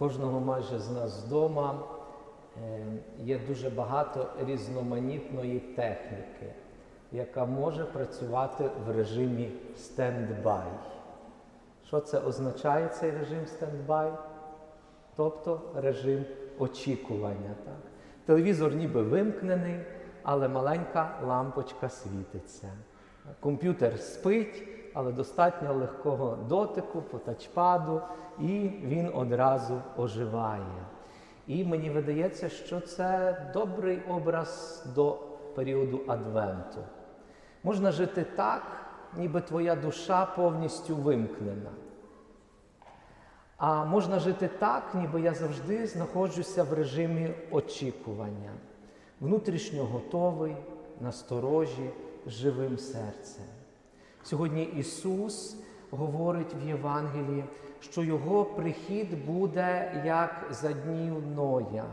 кожного майже з нас вдома е, є дуже багато різноманітної техніки, яка може працювати в режимі стендбай. Що це означає цей режим стендбай? Тобто режим очікування. Так? Телевізор ніби вимкнений, але маленька лампочка світиться. Комп'ютер спить, але достатньо легкого дотику по тачпаду, і він одразу оживає. І мені видається, що це добрий образ до періоду Адвенту. Можна жити так, ніби твоя душа повністю вимкнена. А можна жити так, ніби я завжди знаходжуся в режимі очікування, внутрішньо готовий, насторожі, живим серцем. Сьогодні Ісус говорить в Євангелії, що Його прихід буде як за днів Ноя.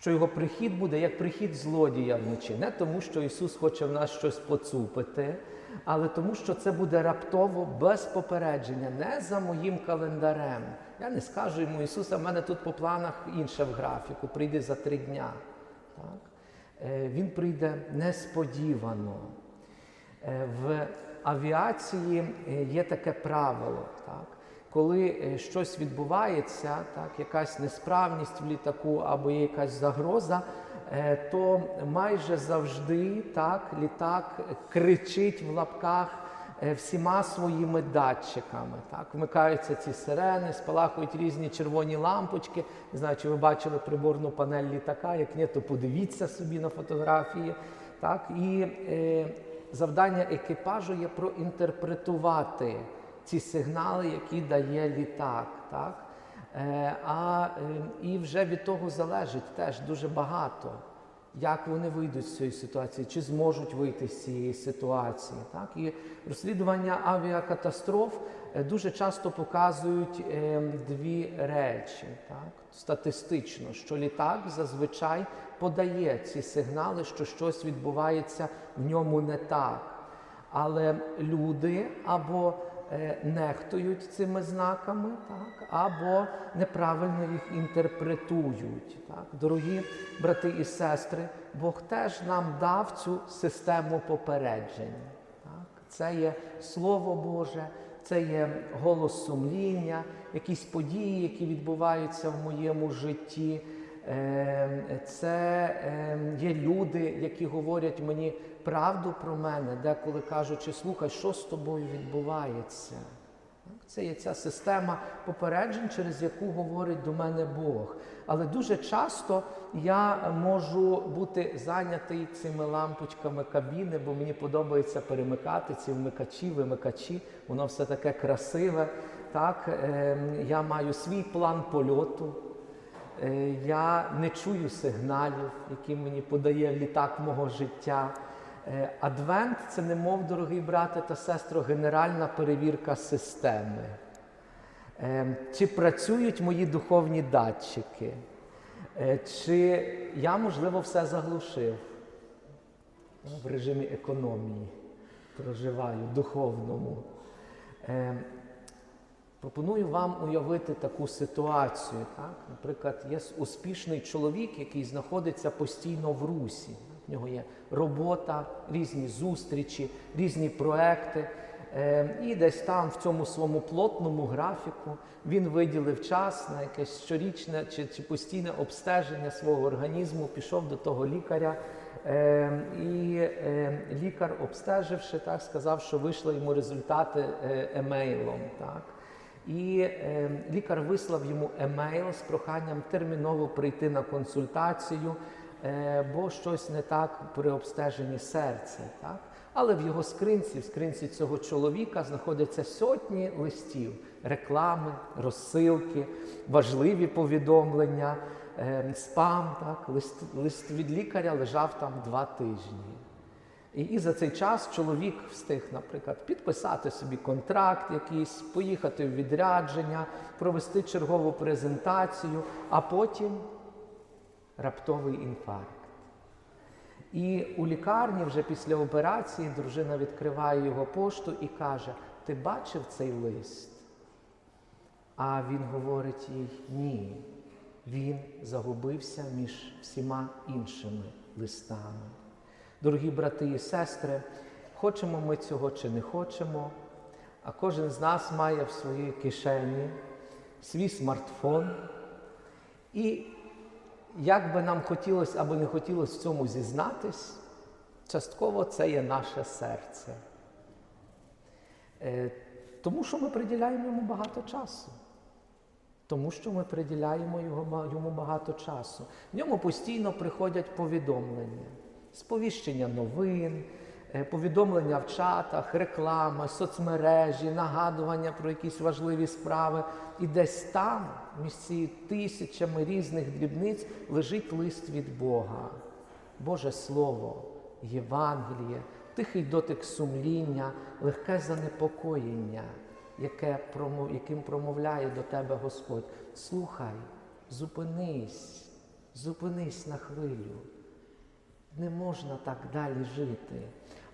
Що його прихід буде як прихід злодія вночі. Не тому, що Ісус хоче в нас щось поцупити, але тому, що це буде раптово без попередження, не за моїм календарем. Я не скажу йому Ісуса, в мене тут по планах інше в графіку, прийде за три дня. Так? Е, Він прийде несподівано. Е, В авіації е, є таке правило. Так? Коли е, щось відбувається, так, якась несправність в літаку або є якась загроза, то майже завжди так, літак кричить в лапках всіма своїми датчиками. Так. Вмикаються ці сирени, спалахують різні червоні лампочки. Не знаю, чи ви бачили приборну панель літака, як ні, то подивіться собі на фотографії. Так. І е, завдання екіпажу є проінтерпретувати ці сигнали, які дає літак. Так? Е, а, е, і вже від того залежить теж дуже багато, як вони вийдуть з цієї ситуації, чи зможуть вийти з цієї ситуації. Так? І розслідування авіакатастроф е, дуже часто показують дві речі. Так? Статистично, що літак зазвичай подає ці сигнали, що щось відбувається в ньому не так. Але люди або е, нехтують цими знаками, так, або неправильно їх інтерпретують. Так. Дорогі брати і сестри, Бог теж нам дав цю систему попереджень. Так. Це є Слово Боже, це є голос сумління, якісь події, які відбуваються в моєму житті. Е, Це е, є люди, які говорять мені правду про мене, деколи кажучи, слухай, що з тобою відбувається. Це є ця система попереджень, через яку говорить до мене Бог. Але дуже часто я можу бути зайнятий цими лампочками кабіни, бо мені подобається перемикати ці вмикачі, вимикачі, воно все таке красиве. Так, е, Я маю свій план польоту. Е, Я не чую сигналів, які мені подає літак мого життя. Е, Адвент це немов, дорогий брате та сестро, генеральна перевірка системи. Е, Чи працюють мої духовні датчики? Чи я, можливо, все заглушив в режимі економії, проживаю духовному. Пропоную вам уявити таку ситуацію. Так? Наприклад, є успішний чоловік, який знаходиться постійно в русі. В нього є робота, різні зустрічі, різні проекти. Е, І десь там, в цьому своєму плотному графіку, він виділив час на якесь щорічне чи, чи постійне обстеження свого організму, пішов до того лікаря. Е, І е, лікар, обстеживши, так, сказав, що вийшли йому результати емейлом. Так. І е, лікар вислав йому емейл з проханням терміново прийти на консультацію, е, бо щось не так при обстеженні серця. Так? Але в його скринці, в скринці цього чоловіка, знаходяться сотні листів, реклами, розсилки, важливі повідомлення, е, спам. Так? Лист, лист від лікаря лежав там два тижні. І, і за цей час чоловік встиг, наприклад, підписати собі контракт якийсь, поїхати в відрядження, провести чергову презентацію, а потім раптовий інфаркт. І у лікарні вже після операції дружина відкриває його пошту і каже: Ти бачив цей лист? А він говорить їй ні. Він загубився між всіма іншими листами. Дорогі брати і сестри, хочемо ми цього чи не хочемо, а кожен з нас має в своїй кишені свій смартфон. І як би нам хотілося або не хотілося в цьому зізнатись, частково це є наше серце. Е, Тому що ми приділяємо йому багато часу. Тому що ми приділяємо йому багато часу. В ньому постійно приходять повідомлення, сповіщення новин, е, повідомлення в чатах, реклама, соцмережі, нагадування про якісь важливі справи. І десь там, між цією тисячами різних дрібниць, лежить лист від Бога, Боже Слово, Євангеліє, тихий дотик сумління, легке занепокоєння яке, яким промовляє до тебе Господь. Слухай, зупинись, зупинись на хвилю. Не можна так далі жити.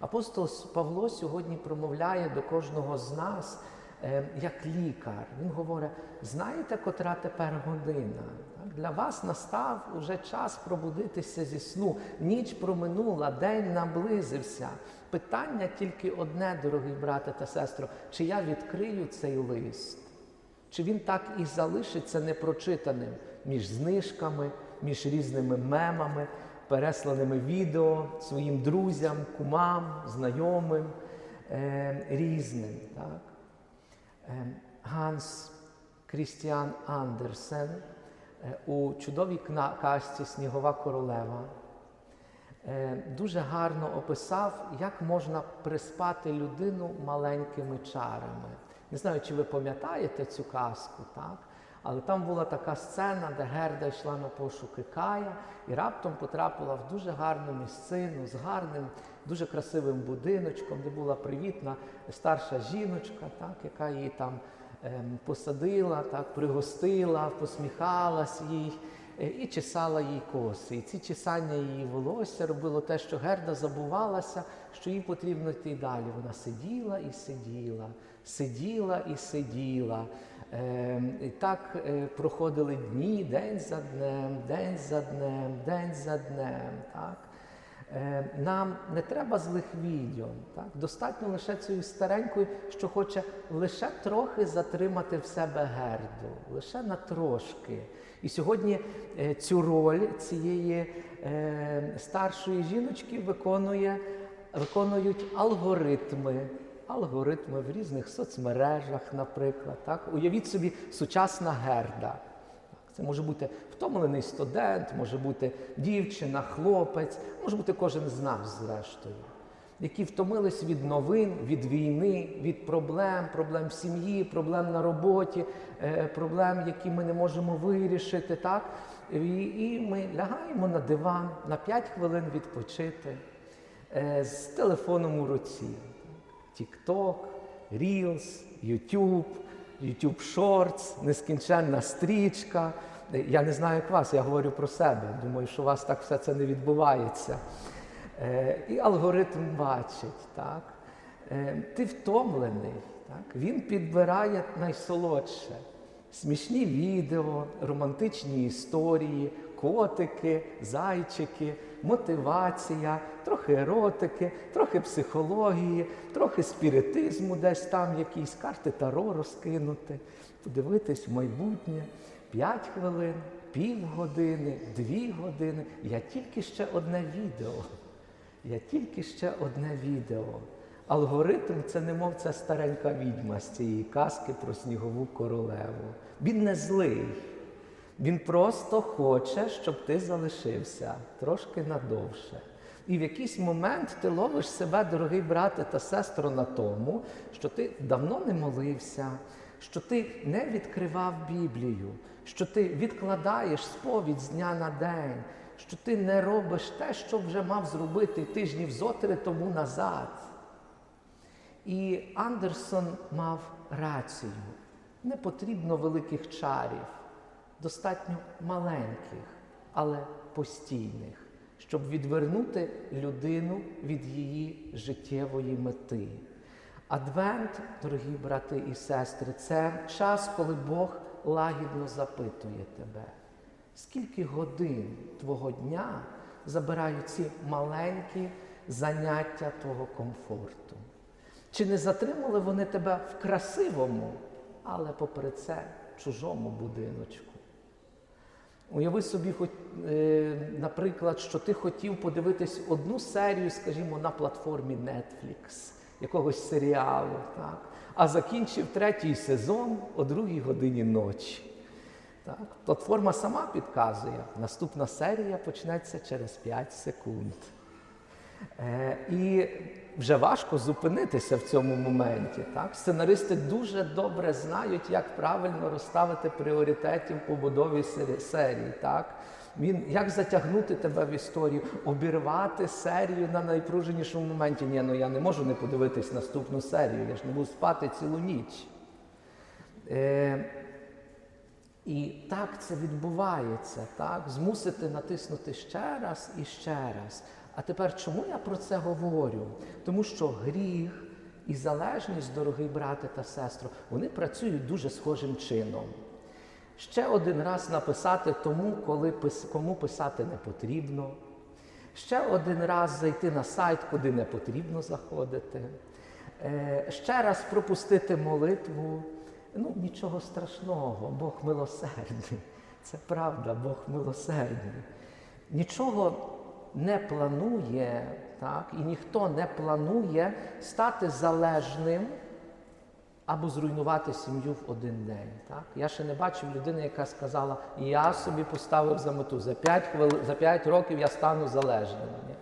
Апостол Павло сьогодні промовляє до кожного з нас е, як лікар. Він говорить: знаєте, котра тепер година? Для вас настав уже час пробудитися зі сну. Ніч проминула, день наблизився. Питання тільки одне, дорогі брате та сестро, чи я відкрию цей лист? Чи він так і залишиться непрочитаним між знижками, між різними мемами, пересланими відео своїм друзям, кумам, знайомим, е, різним. Так? Е, Ганс Крістіан Андерсен е, у чудовій казці Снігова королева е, дуже гарно описав, як можна приспати людину маленькими чарами. Не знаю, чи ви пам'ятаєте цю казку, так? Але там була така сцена, де Герда йшла на пошуки Кая і раптом потрапила в дуже гарну місцину з гарним, дуже красивим будиночком, де була привітна старша жіночка, так, яка її там ем, посадила, так, пригостила, посміхалась їй е, і чесала їй коси. І ці чесання її волосся робило те, що Герда забувалася, що їй потрібно йти далі. Вона сиділа і сиділа, сиділа і сиділа. Е, і так е, проходили дні, день за днем, день за днем, день за днем. Так? Е, Нам не треба злих відьом. Так? Достатньо лише цієї старенької, що хоче лише трохи затримати в себе герду, лише на трошки. І сьогодні е, цю роль цієї е, старшої жіночки виконує, виконують алгоритми. Алгоритми в різних соцмережах, наприклад. Так? Уявіть собі сучасна герда. Це може бути втомлений студент, може бути дівчина, хлопець, може бути кожен з нас, зрештою, які втомились від новин, від війни, від проблем, проблем в сім'ї, проблем на роботі, е, проблем, які ми не можемо вирішити. Так? І, ми лягаємо на диван на 5 хвилин відпочити е, з телефоном у руці. TikTok, Reels, YouTube, YouTube Shorts, нескінченна стрічка. Я не знаю, як вас, я говорю про себе. Думаю, що у вас так все це не відбувається. Е, І алгоритм бачить, так? Е, Ти втомлений, так? він підбирає найсолодше. Смішні відео, романтичні історії, котики, зайчики, мотивація, трохи еротики, трохи психології, трохи спіритизму, десь там якісь карти таро розкинути, подивитись в майбутнє. П'ять хвилин, півгодини, дві години. Я тільки ще одне відео. Я тільки ще одне відео. Алгоритм це немов ця старенька відьма з цієї казки про снігову королеву. Він не злий. Він просто хоче, щоб ти залишився трошки надовше. І в якийсь момент ти ловиш себе, дорогий брате та сестро, на тому, що ти давно не молився, що ти не відкривав Біблію, що ти відкладаєш сповідь з дня на день, що ти не робиш те, що вже мав зробити тижнів зотри тому назад. І Андерсон мав рацію. Не потрібно великих чарів, достатньо маленьких, але постійних, щоб відвернути людину від її життєвої мети. Адвент, дорогі брати і сестри, це час, коли Бог лагідно запитує тебе, скільки годин твого дня забирають ці маленькі заняття твого комфорту? Чи не затримали вони тебе в красивому, але попри це чужому будиночку? Уяви собі, е, наприклад, що ти хотів подивитись одну серію, скажімо, на платформі Netflix, якогось серіалу, так? а закінчив третій сезон о другій годині ночі. Так? Платформа сама підказує, наступна серія почнеться через 5 секунд. Е, і вже важко зупинитися в цьому моменті. Так? Сценаристи дуже добре знають, як правильно розставити пріоритети в побудові серії. Так? Він, як затягнути тебе в історію, обірвати серію на найпруженішому моменті. Ні, ну я не можу не подивитись наступну серію, я ж не буду спати цілу ніч. Е, і так це відбувається, так? Змусити натиснути ще раз і ще раз. А тепер чому я про це говорю? Тому що гріх і залежність, дорогий брате та сестро, вони працюють дуже схожим чином. Ще один раз написати тому, коли кому писати не потрібно. Ще один раз зайти на сайт, куди не потрібно заходити. Е, Ще раз пропустити молитву. Ну, нічого страшного, Бог милосердний. Це правда, Бог милосердний. Нічого не планує, так, і ніхто не планує стати залежним або зруйнувати сім'ю в один день. Так? Я ще не бачив людини, яка сказала, я собі поставив за мету, за 5, хвили... за 5 років я стану залежним. Ні.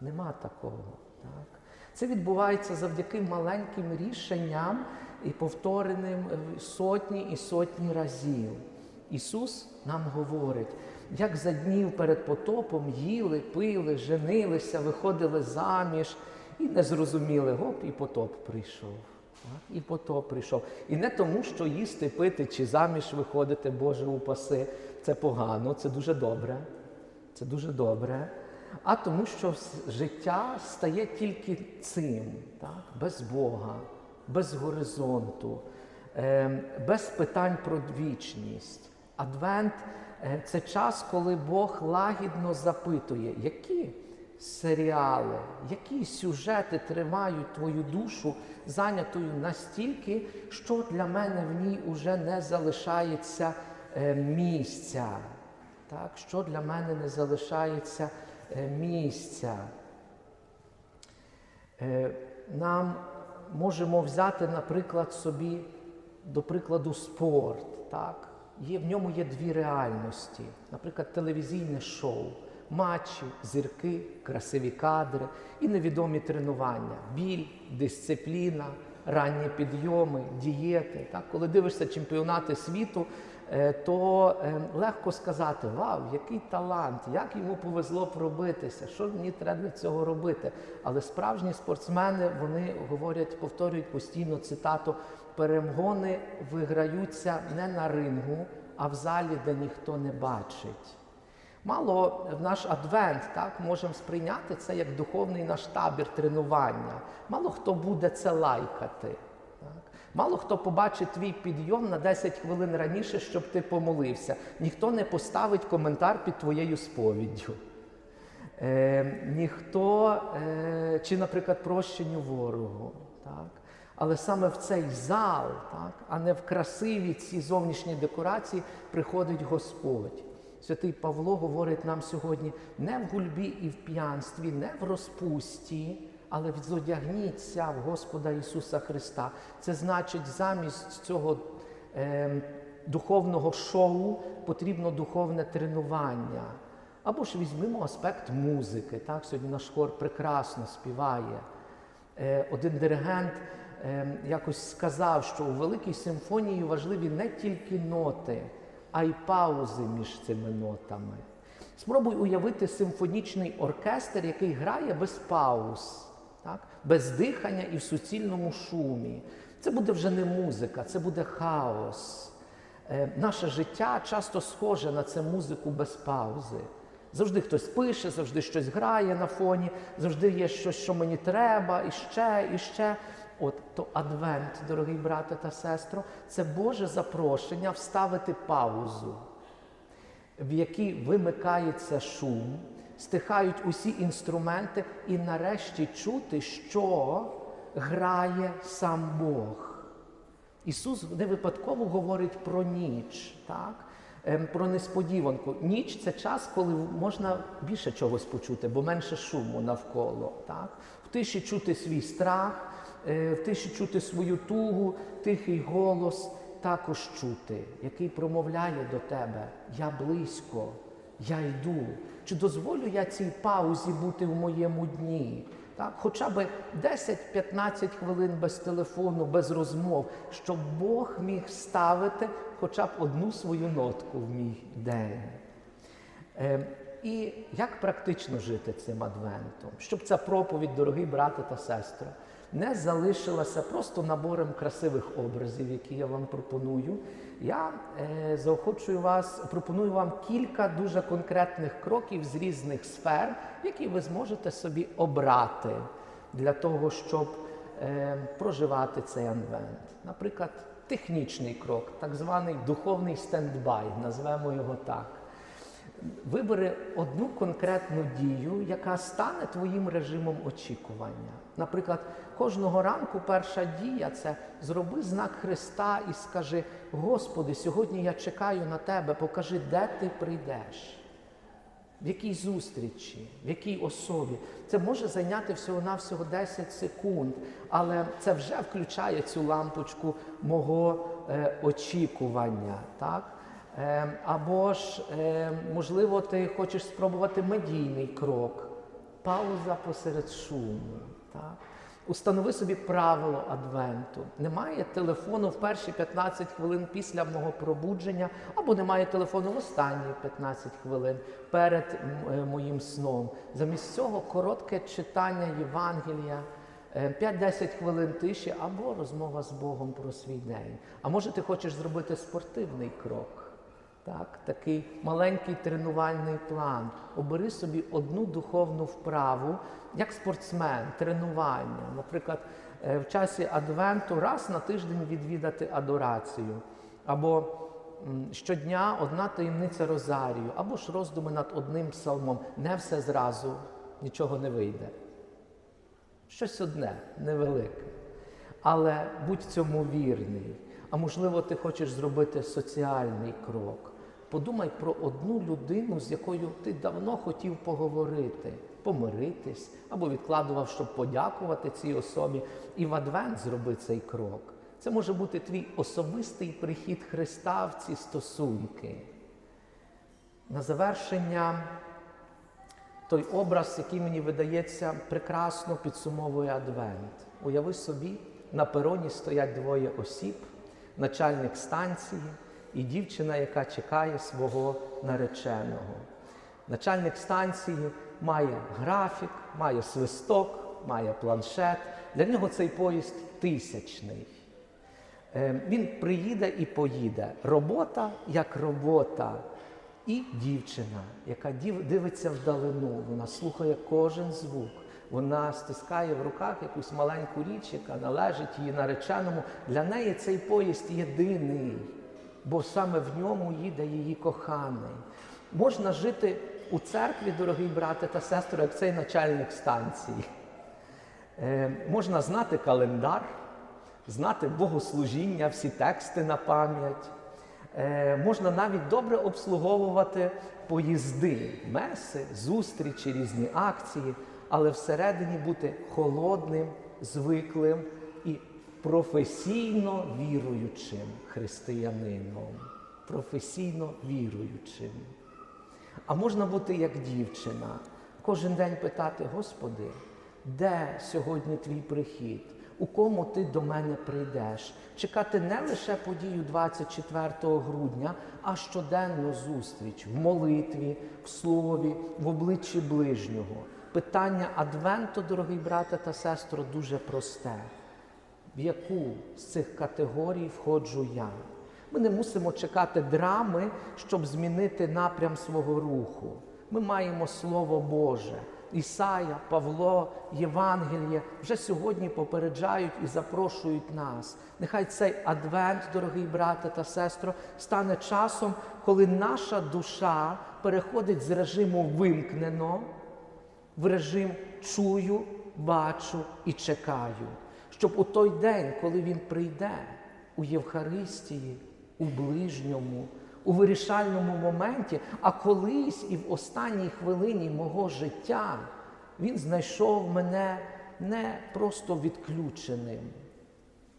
Нема такого. Так? Це відбувається завдяки маленьким рішенням і повтореним е, сотні і сотні разів. Ісус нам говорить, як за днів перед потопом їли, пили, женилися, виходили заміж і не зрозуміли, гоп, і потоп прийшов. І потоп прийшов. І не тому, що їсти, пити чи заміж виходити, Боже упаси, це погано, це дуже добре. Це дуже добре. А тому, що життя стає тільки цим, так? без Бога, без горизонту, е, без питань про вічність. Адвент це час, коли Бог лагідно запитує, які серіали, які сюжети тримають твою душу зайнятою настільки, що для мене в ній уже не залишається е, місця. Так, що для мене не залишається е, місця. Е, Нам можемо взяти, наприклад, собі, до прикладу, спорт. Так? Є, в ньому є дві реальності. Наприклад, телевізійне шоу, матчі, зірки, красиві кадри і невідомі тренування, біль, дисципліна, ранні підйоми, дієти. Так? Коли дивишся чемпіонати світу, е, то е, легко сказати: Вау, який талант, як йому повезло пробитися, що мені треба для цього робити. Але справжні спортсмени вони говорять, повторюють постійно цитату: перемоги виграються не на рингу, а в залі, де ніхто не бачить. Мало в наш адвент так можемо сприйняти це як духовний наш табір тренування. Мало хто буде це лайкати. Так? Мало хто побачить твій підйом на 10 хвилин раніше, щоб ти помолився. Ніхто не поставить коментар під твоєю сповіддю. Е, ніхто, е, чи, наприклад, прощенню ворогу. Так? Але саме в цей зал, так, а не в красиві ці зовнішні декорації, приходить Господь. Святий Павло говорить нам сьогодні не в гульбі і в п'янстві, не в розпусті, але зодягніться в Господа Ісуса Христа. Це значить, замість цього е, духовного шоу потрібно духовне тренування. Або ж візьмемо аспект музики. Так? Сьогодні наш хор прекрасно співає. Е, один диригент якось сказав, що у великій симфонії важливі не тільки ноти, а й паузи між цими нотами. Спробуй уявити симфонічний оркестр, який грає без пауз, так? без дихання і в суцільному шумі. Це буде вже не музика, це буде хаос. Е, Наше життя часто схоже на це музику без паузи. Завжди хтось пише, завжди щось грає на фоні, завжди є щось, що мені треба, і ще, і ще. От то Адвент, дорогий брате та сестро, це Боже запрошення вставити паузу, в якій вимикається шум, стихають усі інструменти, і нарешті чути, що грає сам Бог. Ісус не випадково говорить про ніч, так? Ем, про несподіванку. Ніч це час, коли можна більше чогось почути, бо менше шуму навколо. Так? В тиші чути свій страх, в тиші чути свою тугу, тихий голос також чути, який промовляє до тебе: Я близько, я йду. Чи дозволю я цій паузі бути в моєму дні? Так, хоча б 10-15 хвилин без телефону, без розмов, щоб Бог міг ставити хоча б одну свою нотку в мій день. Е, і як практично жити цим адвентом, щоб ця проповідь, дорогі брати та сестри, не залишилася просто набором красивих образів, які я вам пропоную. Я е, заохочую вас, пропоную вам кілька дуже конкретних кроків з різних сфер, які ви зможете собі обрати для того, щоб е, проживати цей адвент. Наприклад, технічний крок, так званий духовний стендбай, назвемо його так. Вибери одну конкретну дію, яка стане твоїм режимом очікування. Наприклад, кожного ранку перша дія це зроби знак Христа і скажи: Господи, сьогодні я чекаю на тебе, покажи, де ти прийдеш, в якій зустрічі, в якій особі. Це може зайняти всього-навсього 10 секунд, але це вже включає цю лампочку мого е, очікування. так? Е, Або ж, е, можливо, ти хочеш спробувати медійний крок, пауза посеред шуму. Так? Установи собі правило адвенту. Немає телефону в перші 15 хвилин після мого пробудження, або немає телефону в останні 15 хвилин перед е, моїм сном. Замість цього коротке читання Євангелія. е, 5-10 хвилин тиші або розмова з Богом про свій день. А може ти хочеш зробити спортивний крок? Так, такий маленький тренувальний план. Обери собі одну духовну вправу, як спортсмен, тренування. Наприклад, е, в часі Адвенту раз на тиждень відвідати адорацію, або щодня одна таємниця Розарію, або ж роздуми над одним псалмом. Не все зразу, нічого не вийде. Щось одне, невелике. Але будь цьому вірний. А можливо, ти хочеш зробити соціальний крок. Подумай про одну людину, з якою ти давно хотів поговорити, помиритись або відкладував, щоб подякувати цій особі. І в Адвент зроби цей крок. Це може бути твій особистий прихід Христа в ці стосунки. На завершення той образ, який мені видається, прекрасно підсумовує Адвент. Уяви собі, на пероні стоять двоє осіб, начальник станції і дівчина, яка чекає свого нареченого. Начальник станції має графік, має свисток, має планшет. Для нього цей поїзд тисячний. Е, Він приїде і поїде. Робота як робота. І дівчина, яка дивиться вдалину, вона слухає кожен звук, вона стискає в руках якусь маленьку річ, яка належить її нареченому. Для неї цей поїзд єдиний, бо саме в ньому їде її коханий. Можна жити у церкві, дорогі брати та сестри, як цей начальник станції. Е, можна знати календар, знати богослужіння, всі тексти на пам'ять. Е, можна навіть добре обслуговувати поїзди, меси, зустрічі, різні акції, але всередині бути холодним, звиклим професійно віруючим християнином. Професійно віруючим. А можна бути як дівчина, кожен день питати, Господи, де сьогодні твій прихід? У кому ти до мене прийдеш? Чекати не лише подію 24 грудня, а щоденну зустріч в молитві, в слові, в обличчі ближнього. Питання Адвенту, дорогі брате та сестро, дуже просте. В яку з цих категорій входжу я? Ми не мусимо чекати драми, щоб змінити напрям свого руху. Ми маємо Слово Боже. Ісая, Павло, Євангеліє вже сьогодні попереджають і запрошують нас. Нехай цей адвент, дорогий брате та сестро, стане часом, коли наша душа переходить з режиму вимкнено в режим чую, бачу і чекаю, щоб у той день, коли він прийде у Євхаристії, у ближньому, у вирішальному моменті, а колись і в останній хвилині мого життя він знайшов мене не просто відключеним,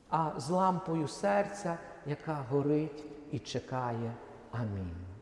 а з лампою серця, яка горить і чекає. Амінь.